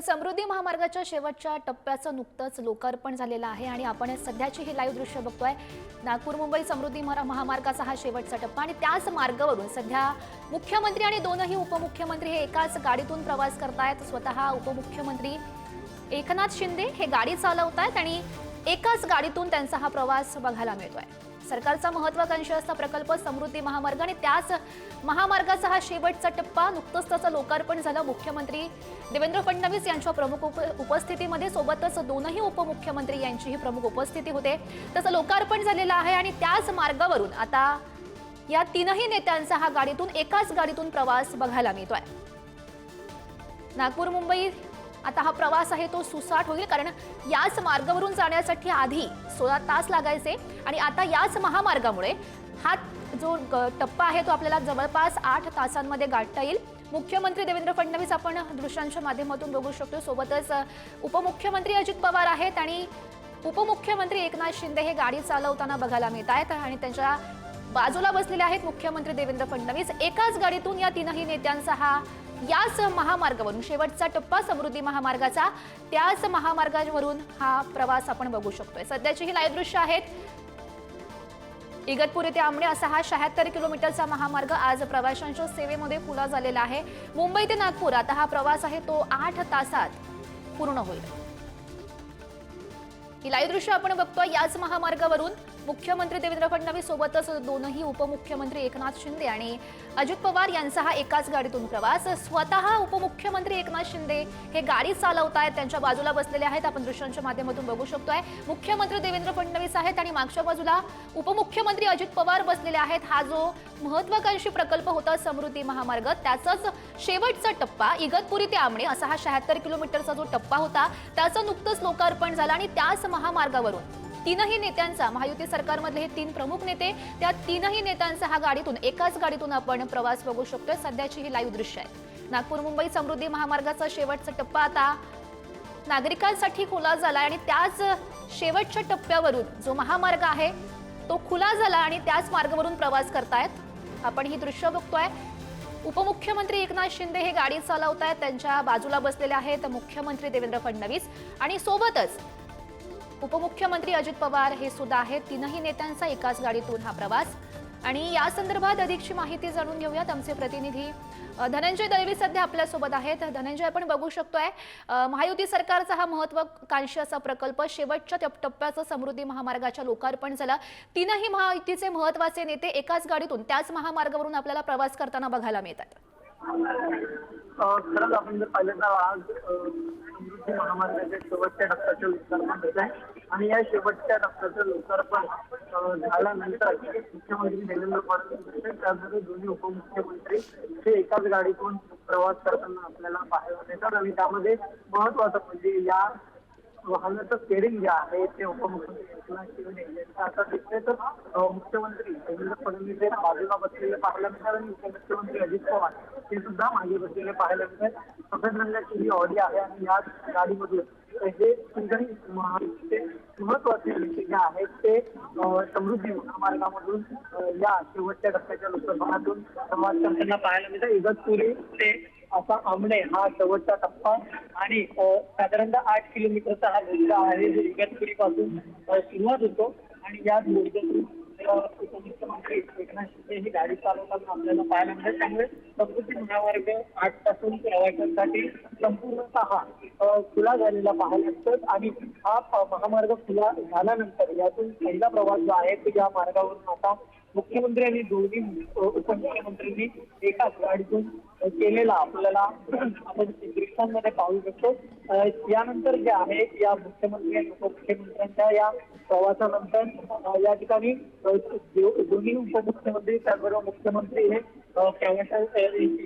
तर समृद्धी महामार्गाच्या शेवटच्या टप्प्याचं नुकतंच लोकार्पण झालेलं आहे आणि आपण सध्याची ही लाईव्ह दृश्य बघतोय. नागपूर मुंबई समृद्धी महामार्गाचा हा शेवटचा टप्पा आणि त्याच मार्गावरून सध्या मुख्यमंत्री आणि दोनही उपमुख्यमंत्री हे एकाच गाडीतून प्रवास करतायत. स्वतः उपमुख्यमंत्री एकनाथ शिंदे हे गाडी चालवत आहेत आणि एकाच गाडीतून त्यांचा हा प्रवास बघायला मिळतोय. सरकारचा महत्वाकांक्षी असा प्रकल्प समृद्धी महामार्ग आणि त्याच महामार्गाचा हा शेवटचा टप्पा नुकतंच त्याचं लोकार्पण झालं. मुख्यमंत्री देवेंद्र फडणवीस यांच्या प्रमुख उप उपस्थितीमध्ये सोबतच दोनही उपमुख्यमंत्री यांचीही प्रमुख उपस्थिती होते. त्याचं लोकार्पण झालेलं आहे आणि त्याच मार्गावरून आता या तीनही नेत्यांचा हा गाडीतून एकाच गाडीतून प्रवास बघायला मिळतोय. नागपूर मुंबई आता हा प्रवास आहे तो सुसाट होईल कारण याच मार्गावरून जाण्यासाठी आधी सोळा तास लागायचे आणि आता याच महामार्गामुळे हा जो ग- टप्पा आहे तो आपल्याला जवळपास आठ तासांमध्ये गाठता येईल. मुख्यमंत्री देवेंद्र फडणवीस आपण दृश्यांच्या माध्यमातून बघू शकतो. सोबतच उपमुख्यमंत्री अजित पवार आहेत आणि उपमुख्यमंत्री एकनाथ शिंदे हे गाडी चालवताना बघायला मिळत आहेत आणि त्यांच्या बाजूला बसलेले आहेत मुख्यमंत्री देवेंद्र फडणवीस. एकाच गाडीतून या तीनही नेत्यांचा हा याच महामार्गावरून शेवटचा टप्पा समृद्धी महामार्गाचा त्याच महामार्गावरून हा प्रवास आपण बघू शकतोय. सध्याची ही लाईव्ह दृश्य आहेत. इगतपुरी ते आमणे असा हा शहात्तर किलोमीटरचा महामार्ग आज प्रवाशांच्या सेवेमध्ये खुला झालेला आहे. मुंबई ते नागपूर आता हा प्रवास आहे तो आठ तासात पूर्ण होईल. ही लाईव्ह दृश्य आपण बघतोय याच महामार्गावरून. मुख्यमंत्री देवेंद्र फडणवीस सोबतच दोनही उपमुख्यमंत्री एकनाथ शिंदे आणि अजित पवार यांचा हा एकाच गाडीतून प्रवास. स्वतः उपमुख्यमंत्री एकनाथ शिंदे हे गाडी चालवत आहेत त्यांच्या बाजूला बसलेले आहेत. आपण दृश्यांच्या माध्यमातून बघू शकतोय. मुख्यमंत्री देवेंद्र फडणवीस आहेत आणि मागच्या बाजूला उपमुख्यमंत्री अजित पवार बसलेले आहेत. हा जो महत्वाकांक्षी प्रकल्प होता समृद्धी महामार्ग त्याचाच शेवटचा टप्पा इगतपुरी ते आमणे असा हा शहात्तर किलोमीटरचा जो टप्पा होता त्याचं नुकतंच लोकार्पण झालं आणि त्याच महामार्गावरून तीनही नेत्यांचा महायुती सरकारमधले हे तीन प्रमुख नेते त्या तीनही नेत्यांचा हा गाडीतून एकाच गाडीतून आपण प्रवास बघू शकतोय. सध्याची ही लाईव्ह दृश्य आहे. नागपूर मुंबई समृद्धी महामार्गाचा शेवटचा टप्पा आता नागरिकांसाठी खुला झाला आणि त्याच शेवटच्या टप्प्यावरून जो महामार्ग आहे तो खुला झाला आणि त्याच मार्गावरून प्रवास करतायत. आपण ही दृश्य बघतोय. उपमुख्यमंत्री एकनाथ शिंदे हे गाडी चालवत आहेत त्यांच्या बाजूला बसलेले आहेत मुख्यमंत्री देवेंद्र फडणवीस. आणि सोबतच उपमुख्यमंत्री अजित पवार हे सुद्धा आहेत. तीनही नेत्यांचा एकाच गाडीतून हा प्रवास. आणि या संदर्भात अधिकची माहिती जाणून घेऊयात. आमचे प्रतिनिधी धनंजय दळवी सध्या आपल्यासोबत आहेत. धनंजय आपण बघू शकतोय महायुती सरकारचा हा महत्वाकांक्षी असा प्रकल्प शेवटच्या टप्प्याचं समृद्धी महामार्गाच्या लोकार्पण झाला. तीनही महायुतीचे महत्त्वाचे नेते एकाच गाडीतून त्याच महामार्गावरून आपल्याला प्रवास करताना बघायला मिळतात. खरंच आपण जर पाहिलं तर आज समृद्धी महामार्गाच्या शेवटच्या टप्प्याचं लोकार्पण होत आहे. आणि या शेवटच्या टप्प्याचं लोकार्पण झाल्यानंतर मुख्यमंत्री देवेंद्र फडणवीस तसेच त्याचबरोबर दोन्ही उपमुख्यमंत्री हे एकाच गाडीतून प्रवास करताना आपल्याला पाहायला मिळतात. आणि त्यामध्ये महत्वाचं म्हणजे या वाहनाचं स्टेरिंग जे आहे ते उपमुख्यमंत्री एकनाथ आता दिसतंय तर मुख्यमंत्री देवेंद्र फडणवीस हे बाजूला बसलेले पाहायला मिळतात आणि उपमुख्यमंत्री अजित पवार हे सुद्धा मागे बसलेले पाहायला मिळतात सफेद रंगाची ही ऑडी आहे आणि या गाडीमधून हे तिघही महायुतीचे महत्त्वाचे जे आहेत ते समृद्धी महामार्गामधून या शेवटच्या टप्प्याच्या लोकसभातून प्रवास करताना पाहायला मिळतात इगतपुरी ते असा आमणे हा शेवटचा टप्पा. आणि साधारणतः आठ किलोमीटरचा हा बोगदा आहे जो इगतपुरी पासून सुरुवात होतो. आणि याच उपमुख्यमंत्री एकनाथ शिंदे ही गाडी चालवताना आपल्याला पाहायला मिळेल. त्यामुळे समृद्धी महामार्ग आठपासून प्रवाशांसाठी संपूर्णतः खुला झालेला पाहायला मिळतात आणि हा महामार्ग खुला झाल्यानंतर यातून पहिला प्रवास जो आहे तो या मार्गावरून आता मुख्यमंत्री आणि दोन्ही उपमुख्यमंत्र्यांनी एकाच गाडीतून केलेला आपल्याला आपण दृश्यांमध्ये पाहू शकतो. यानंतर जे आहे या मुख्यमंत्री आणि उपमुख्यमंत्र्यांच्या या प्रवासानंतर या ठिकाणी दोन्ही उपमुख्यमंत्री त्याचबरोबर मुख्यमंत्री हे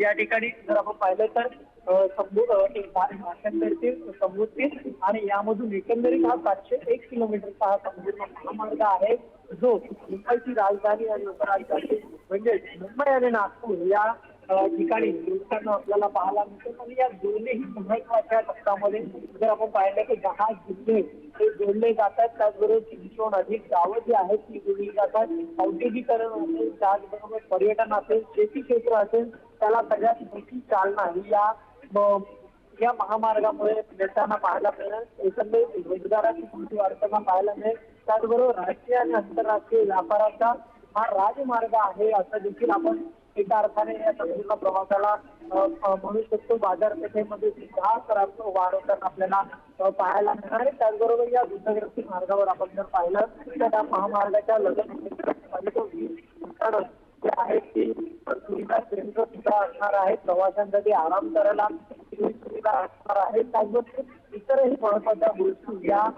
या ठिकाणी जर आपण पाहिलं तर भाषण करतील संबोधतील आणि यामधून एकंदरीत हा सातशे एक किलोमीटरचा हा संपूर्ण महामार्ग आहे जो मुंबईची राजधानी आणि उपराजधानी म्हणजे मुंबई आणि नागपूर या ठिकाणी जोडताना आपल्याला पाहायला मिळतं. आणि या दोन्ही महत्त्वाच्या टप्प्यामध्ये जर आपण पाहिलं की दहा जिल्हे ते जोडले जातात त्याचबरोबर तीनशेहून अधिक गावं जी आहेत ती जोडली जातात. औद्योगिकरण असेल त्याचबरोबर पर्यटन असेल शेती क्षेत्र असेल त्याला सगळ्यात मोठी चालना ही या या महामार्गामुळे मिळताना पाहायला मिळेल. एकंदरीत रोजगाराची संधी वाढताना पाहायला मिळेल. त्याचबरोबर राष्ट्रीय आणि आंतरराष्ट्रीय व्यापाराचा हा राजमार्ग आहे असं देखील आपण एका अर्थाने या संपूर्ण प्रवासाला म्हणू शकतो. बाजारपेठेमध्ये सुद्धा तर वाढ होताना आपल्याला पाहायला मिळणार आहे. त्याचबरोबर या दुसऱ्या मार्गावर आपण जर पाहिलं तर त्या महामार्गाच्या लगत जे आहे ती सुविधा केंद्र सुद्धा असणार आहे. प्रवाशांसाठी आराम करायला सुविधा असणार आहे. त्याचबरोबर इतरही महत्त्वाच्या गोष्टी या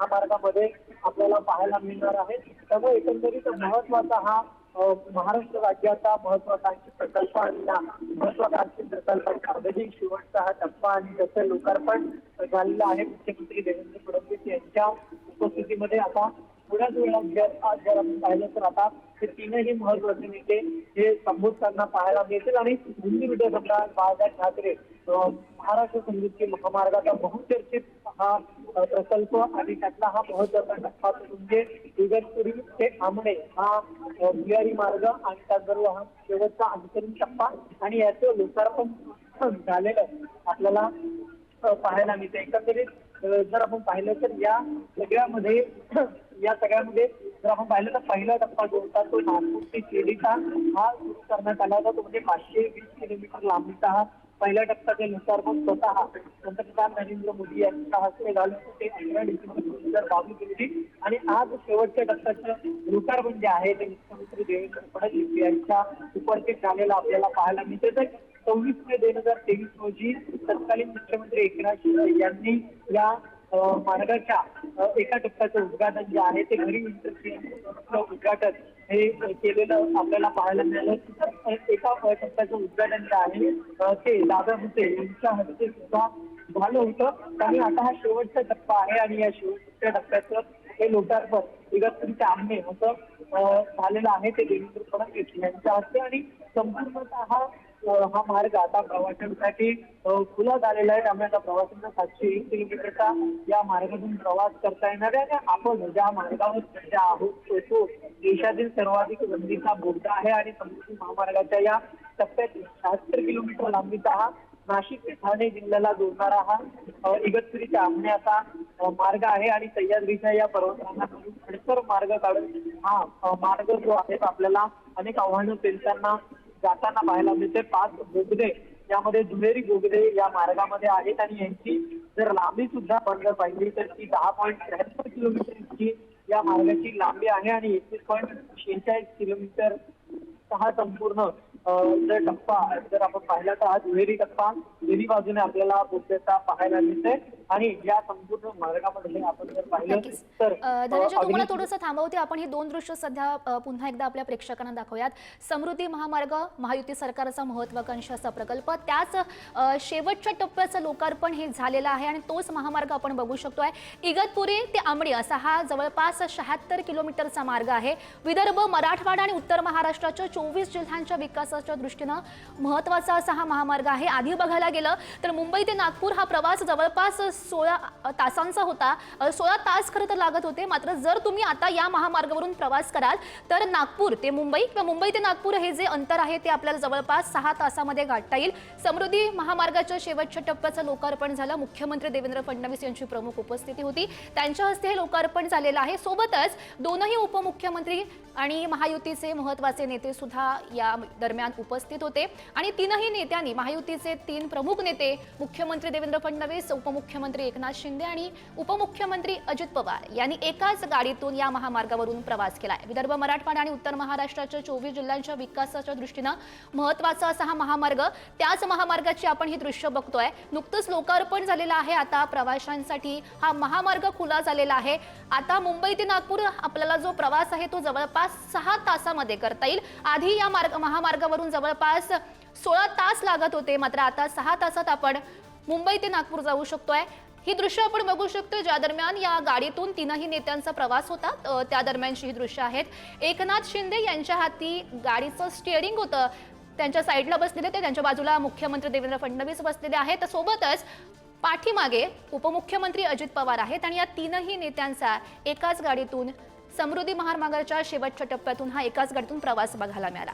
महामार्गामध्ये आपल्याला पाहायला मिळणार आहे. त्यामुळे एकंदरीत महत्त्वाचा हा महाराष्ट्र राज्याचा महत्वाकांक्षी प्रकल्प आणि महत्वाकांक्षी प्रकल्पाचा अगदी शेवटचा हा टप्पा आणि त्याचं लोकार्पण झालेलं आहे. मुख्यमंत्री देवेंद्र फडणवीस यांच्या उपस्थितीमध्ये आता थोड्याच वेळात जर आज जर आपण पाहिलं तर आता हे तीनही महत्त्वाचे नेते हे संबोधताना पाहायला मिळतील आणि हिंदी विद्या बाळासाहेब ठाकरे महाराष्ट्र समृद्धी महामार्गाचा बहुचर्चित हा प्रकल्प आणि त्यातला हा महत्त्वाचा टप्पा म्हणजे इगतपुरी ते आमणे हा भुयारी मार्ग आणि त्याचबरोबर हा शेवटचा अंतरिम टप्पा आणि याचं लोकार्पण झालेलं आपल्याला पाहायला मिळते एकंदरीत जर आपण पाहिलं तर या सगळ्यामध्ये या सगळ्यामध्ये जर आपण पाहिलं तर पहिला टप्पा जो होता तो नागपूर ते शिर्डीचा हा सुरू करण्यात आला होता. तो म्हणजे पाचशे वीस किलोमीटर लांबीचा हा पहिल्या टप्प्याचे लोकार्पण स्वतः पंतप्रधान नरेंद्र मोदी यांच्या हस्ते झालं ते अठरा डिसेंबर दोन हजार बावीस रोजी आणि आज शेवटच्या टप्प्याचं लोकार्पण जे आहे ते मुख्यमंत्री देवेंद्र फडणवीस यांच्या उपस्थित झालेलं आपल्याला पाहायला मिळते तर सव्वीस मे दोन हजार तेवीस रोजी तत्कालीन मुख्यमंत्री एकनाथ शिंदे यांनी या मार्गाच्या एका टप्प्याचं उद्घाटन जे आहे ते घरी उद्घाटन हे केलेलं आपल्याला पाहायला मिळालं. एका टप्प्याचं उद्घाटन जे आहे ते दादा होते यांच्या हस्ते सुद्धा झालं होतं. आणि आता हा शेवटचा टप्पा आहे आणि या शेवटच्या टप्प्याचं हे लोकार्पण इगतपुरीच्या आंबे असं झालेलं आहे ते देवेंद्र फडणवीस यांच्या हस्ते आणि संपूर्णतः हा मार्ग आता प्रवाशांसाठी खुला झालेला आहे. त्यामुळे आता प्रवाशांना सातशे एक किलोमीटरचा या मार्गातून प्रवास करता येणार आहे. आणि आपण ज्या मार्गावर सध्या आहोत. तो- देशातील सर्वाधिक लंबीचा बोगदा आहे. आणि समृद्धी महामार्गाच्या या टप्प्यात शहात्तर किलोमीटर लांबीचा हा नाशिक ते ठाणे जिल्ह्याला जोडणारा हा इगतपुरीच्या आंबण्याचा असा मार्ग आहे. आणि सह्याद्रीच्या या पर्वतांना खडतर मार्ग काढून हा मार्ग जो आहे आपल्याला अनेक आव्हानं पेलताना जाताना पाहायला मिळते. पाच बोगदे यामध्ये दुहेरी बोगदे या मार्गामध्ये आहेत आणि यांची जर लांबी सुद्धा आपण पाहिजे पाहिली तर ती दहा पॉईंट त्र्याहत्तर किलोमीटर इतकी या मार्गाची लांबी आहे आणि एकवीस पॉईंट शेहेचाळीस किलोमीटर हा संपूर्ण जर टप्पा जर आपण पाहिला तर हा दुहेरी टप्पा दोन्ही बाजूने आपल्याला बोगद्याचा पाहायला मिळते. आणि या संपूर्ण मार्गामध्ये आपण जर पाहिलं तर धनंजय तुम्हाला थोडंसं थांबवते. आपण ही दोन दृश्य सध्या पुन्हा एकदा आपल्या प्रेक्षकांना दाखवूयात. समृद्धी महामार्ग महायुती सरकारचा महत्वाकांक्षी असा प्रकल्प. त्याच शेवटच्या टप्प्याचं लोकार्पण हे झालेलं आहे आणि तोच महामार्ग आपण बघू शकतोय. इगतपुरी ते आंबडी असा हा जवळपास शहात्तर किलोमीटरचा मार्ग आहे. विदर्भ मराठवाडा आणि उत्तर महाराष्ट्राच्या चोवीस जिल्ह्यांच्या विकासाच्या दृष्टीनं महत्त्वाचा असा हा महामार्ग आहे. आधी बघायला गेलं तर मुंबई ते नागपूर हा प्रवास जवळपास सोळा तासांचा होता. सोळा तास खरं तर लागत होते. मात्र जर तुम्ही आता या महामार्गावरून प्रवास कराल तर नागपूर ते मुंबई किंवा मुंबई ते नागपूर हे जे अंतर आहे ते आपल्याला जवळपास सहा तासामध्ये गाठता येईल. समृद्धी महामार्गाच्या शेवटच्या टप्प्याचं लोकार्पण झालं. मुख्यमंत्री देवेंद्र फडणवीस यांची प्रमुख उपस्थिती होती. त्यांच्या हस्ते हे लोकार्पण झालेलं आहे. सोबतच दोनही उपमुख्यमंत्री आणि महायुतीचे महत्त्वाचे नेते सुद्धा या दरम्यान उपस्थित होते. आणि तीनही नेत्यांनी महायुतीचे तीन प्रमुख नेते मुख्यमंत्री देवेंद्र फडणवीस उपमुख्यमंत्री एकनाथ शिंदे आणि उपमुख्यमंत्री अजित पवार यांनी एकाच गाडीतून या महामार्गावरून प्रवास केलाय. विदर्भ मराठवाडा आणि उत्तर महाराष्ट्राच्या चोवीस जिल्ह्यांच्या विकासाच्या दृष्टीनं महत्त्वाचा असा हा महामार्ग. त्याच महामार्गाची आपण ही दृश्य बघतोय. नुकतंच लोकार्पण झालेलं आहे. आता प्रवाशांसाठी हा महामार्ग खुला झालेला आहे. आता मुंबई ते नागपूर आपल्याला जो प्रवास आहे तो जवळपास सहा तासामध्ये करता येईल. आधी या मार्ग महामार्गावरून जवळपास सोळा तास लागत होते. मात्र आता सहा तासात आपण मुंबई ते नागपूर जाऊ शकतोय. ही दृश्य आपण बघू शकतो ज्या दरम्यान या गाडीतून तीनही नेत्यांचा प्रवास होता. त्या दरम्यानची ही दृश्य आहेत. एकनाथ शिंदे यांच्या हाती गाडीचं स्टिअरिंग होतं. त्यांच्या साईडला बसलेले ते त्यांच्या बाजूला मुख्यमंत्री देवेंद्र फडणवीस बसलेले आहेत. सोबतच पाठीमागे उपमुख्यमंत्री अजित पवार आहेत आणि या तीनही नेत्यांचा एकाच गाडीतून समृद्धी महामार्गाच्या शेवटच्या टप्प्यातून हा एकाच गाडीतून प्रवास बघायला मिळाला.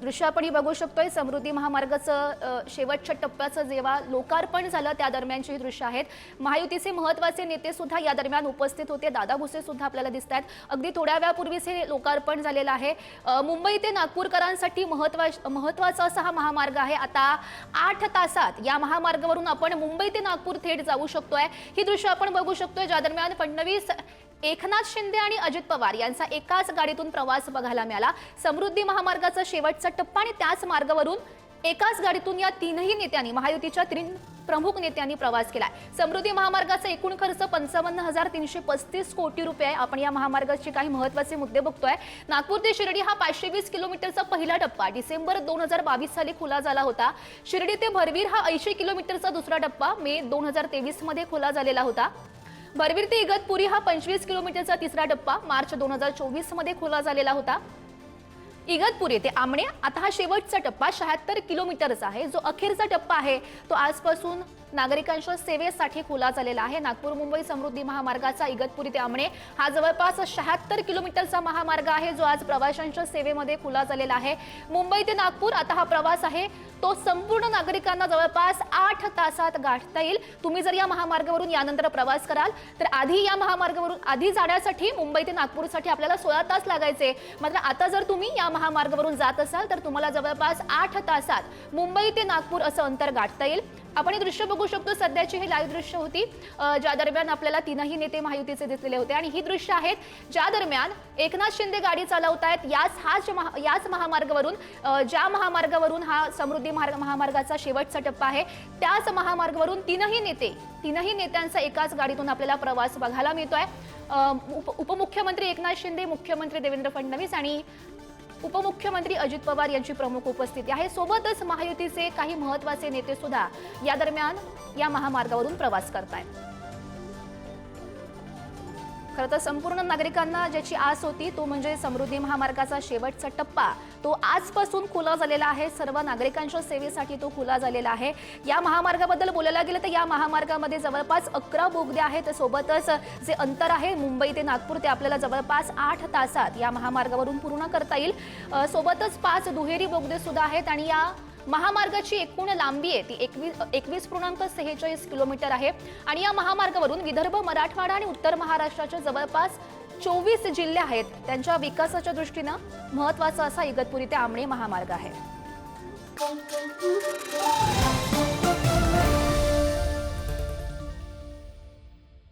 दृश्य आपण ही बघू शकतोय. समृद्धी महामार्गाचं शेवटच्या टप्प्याचं जेव्हा लोकार्पण झालं त्या दरम्यानची दृश्य आहेत. महायुतीचे महत्त्वाचे नेते सुद्धा या दरम्यान उपस्थित होते. दादा भुसे सुद्धा आपल्याला दिसत आहेत. अगदी थोड्या वेळापूर्वीच हे लोकार्पण झालेलं आहे. मुंबई ते नागपूरकरांसाठी महत्वा महत्त्वाचा असा हा महामार्ग आहे. आता आठ तासात या महामार्गावरून आपण मुंबई ते नागपूर थेट जाऊ शकतोय. ही दृश्य आपण बघू शकतोय. ज्या दरम्यान फडणवीस एकनाथ शिंदे आणि अजित पवार यांचा एकाच गाडीतून प्रवास बघायला मिळाला. समृद्धी महामार्गाचा शेवटचा टप्पा आणि त्याच मार्गावरून एकाच गाडीतून या तीनही नेत्यांनी महायुतीच्या तीन प्रमुख नेत्यांनी प्रवास केलाय. समृद्धी महामार्गाचा एकूण खर्च पंचावन्न हजार तीनशे पस्तीस कोटी रुपये आहे. आपण या महामार्गाचे काही महत्त्वाचे मुद्दे बघतोय. नागपूर ते शिर्डी हा पाचशे वीस किलोमीटरचा पहिला टप्पा डिसेंबर दोन हजार बावीस साली खुला झाला होता. शिर्डी ते भरवीर हा ऐंशी किलोमीटरचा दुसरा टप्पा मे दोन हजार तेवीसमध्ये खुला झालेला होता. बरवीर ते इगतपुरी हा पंचवीस किलोमीटरचा तिसरा टप्पा मार्च दोन हजार चोवीसमध्ये खुला झालेला होता. इगतपुरी ते आमणे आता हा शेवटचा टप्पा शहात्तर किलोमीटरचा आहे. जो अखेरचा टप्पा आहे तो आजपासून नागरिकांच्या सेवेसाठी खुला झालेला आहे. नागपूर मुंबई समृद्धी महामार्गाचा इगतपुरी ते आमणे हा जवळपास शहात्तर किलोमीटरचा महामार्ग आहे जो आज प्रवाशांच्या सेवेमध्ये खुला झालेला आहे. मुंबई ते नागपूर आता हा प्रवास आहे. तो संपूर्ण नागरिकांना जवळपास आठ तासात गाठता येईल. तुम्ही जर या महामार्गावरून यानंतर प्रवास कराल तर आधी या महामार्गावरून आधी जाण्यासाठी मुंबई ते नागपूरसाठी आपल्याला सोळा तास लागायचे. मात्र आता जर तुम्ही या महामार्गावरून जात असाल तर तुम्हाला जवळपास आठ तासात मुंबई ते नागपूर असं अंतर गाठता येईल. आपण हे दृश्य बघू शकतो सध्याची ही लाईव्ह दृश्य होती ज्या दरम्यान आपल्याला तीनही नेते महायुतीचे दिसलेले होते. आणि ही दृश्य आहेत ज्या दरम्यान एकनाथ शिंदे गाडी चालवत आहेत याच हाच महा- याच महामार्गावरून ज्या महामार्गावरून हा समृद्धी मार्ग महामार्गाचा शेवटचा टप्पा आहे त्याच महामार्गावरून तीनही नेते तीनही नेत्यांचा एकाच गाडीतून आपल्याला प्रवास बघायला मिळतोय. उप- उपमुख्यमंत्री एकनाथ शिंदे मुख्यमंत्री देवेंद्र फडणवीस आणि उपमुख्यमंत्री अजित पवार यांची प्रमुख उपस्थिती आहे. सोबतच महायुतीचे काही महत्त्वाचे नेते सुद्धा या दरम्यान या महामार्गावरून प्रवास करतायत. खरं तर संपूर्ण नागरिकांना ज्याची आस होती तो म्हणजे समृद्धी महामार्गाचा शेवटचा टप्पा. तो आजपासून खुला झालेला आहे. सर्व नागरिकांच्या सेवेसाठी तो खुला झालेला आहे. या महामार्गाबद्दल बोलायला गेलं तर या महामार्गामध्ये जवळपास अकरा बोगदे आहेत. सोबतच जे अंतर आहे मुंबई ते नागपूर ते आपल्याला जवळपास आठ तासात या महामार्गावरून पूर्ण करता येईल. सोबतच पाच दुहेरी बोगदे सुद्धा आहेत आणि या महामार्गाची एकूण लांबी आहे ती एकवीस एकवीस पूर्णांक सेहेचाळीस किलोमीटर आहे. आणि या महामार्गावरून विदर्भ मराठवाडा आणि उत्तर महाराष्ट्राच्या जवळपास चोवीस जिल्हे आहेत. त्यांच्या विकासाच्या दृष्टीनं महत्त्वाचा असा इगतपुरी ते आमणे महामार्ग आहे.